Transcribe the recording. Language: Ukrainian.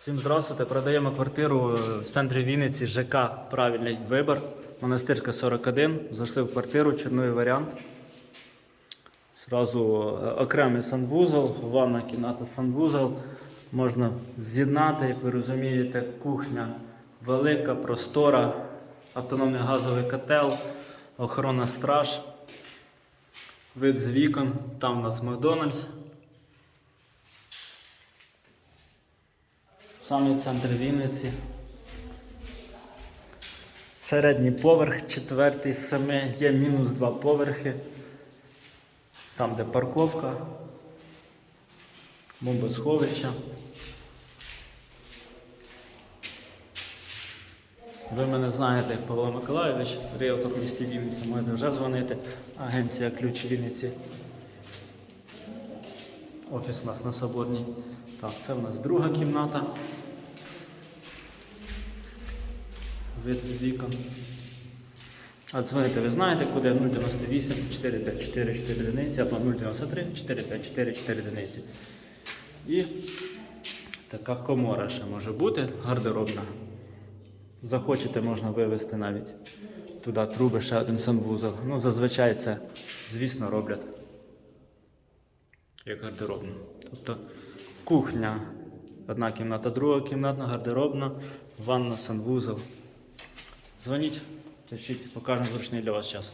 Всім здравствуйте. Продаємо квартиру в центрі Вінниці ЖК Правильний вибір. Монастирська 41. Зайшли в квартиру, чорновий варіант. Зразу е, окремий санвузол, ванна кімната санвузол. Можна з'єднати, як ви розумієте, кухня велика, простора, автономний газовий котел, охорона страж, вид з вікон. Там у нас Макдональдс. Самий центр Вінниці. Середній поверх, четвертий з семи, є мінус два поверхи. Там, де парковка, бомбосховище. Ви мене знаєте Павло Миколайович, ріелтор в місті Вінниці, можете вже дзвонити. Агенція Ключ Вінниці. Офіс у нас на Соборній. Так, це у нас друга кімната. Вид з вікон. А дзвоните, ви знаєте, куди 098 454 4 одиниці або 093 454 4 одиниці. І така комора ще може бути, гардеробна. Захочете, можна вивезти навіть туди труби, ще один санвузол. Ну, зазвичай це, звісно, роблять як гардеробна. Тобто кухня, одна кімната, друга кімната, гардеробна, ванна, санвузол. Дзвоніть, пишіть, покажемо зручний для вас час.